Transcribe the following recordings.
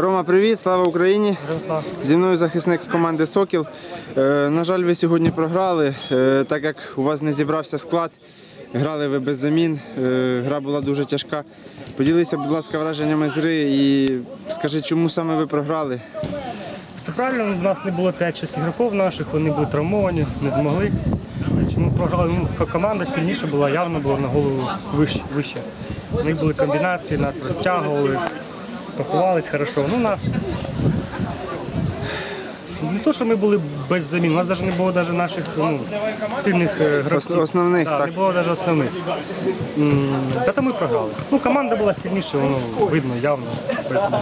Рома, привіт, слава Україні! Зі мною захисник команди Сокіл. Е, на жаль, ви сьогодні програли, е, так як у вас не зібрався склад. Грали ви без замін. Е, гра була дуже тяжка. Поділися, будь ласка, враженнями з гри і скажи, чому саме ви програли? Все правильно, у нас не було 5-6 ігроків наших, вони були травмовані, не змогли. Чому програли? Ну, команда сильніша була, явно була на голову вище. вище. У них були комбінації, нас розтягували, пасувались хорошо. Ну, нас не то, що ми були без замін, у нас навіть не було навіть наших ну, сильних е, гравців. Основних, Да, так. Не було навіть основних. М, Та то ми програли. Ну, команда була сильніша, воно видно явно. Поэтому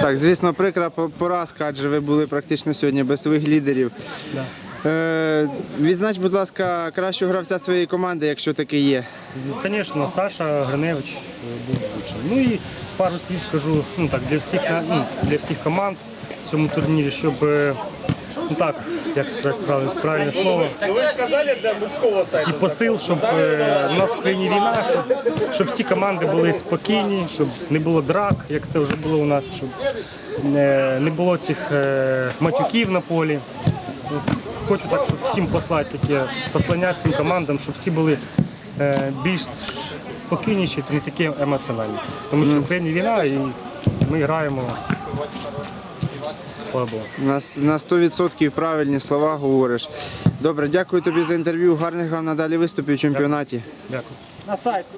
Так, звісно, прикра по- поразка, адже ви були практично сьогодні без своїх лідерів. Е, відзнач, будь ласка, кращого гравця своєї команди, якщо таки є. Звісно, Саша Гриневич е, був лучшим. Ну і пару слів скажу ну, так, для, всіх, ну, для всіх команд в цьому турнірі, щоб е, ну, так, як сказати правильне, правильне слово. І посил, щоб е, у нас в країні війна, щоб, щоб всі команди були спокійні, щоб не було драк, як це вже було у нас, щоб не, не було цих е, матюків на полі. Хочу так, щоб всім послати таке послання всім командам, щоб всі були е, більш спокійніші та не такі емоціональні. Тому що в Україні війна і ми граємо. Слава Богу. На, на 100% правильні слова говориш. Добре, дякую тобі за інтерв'ю. Гарних вам надалі виступів в чемпіонаті. Дякую.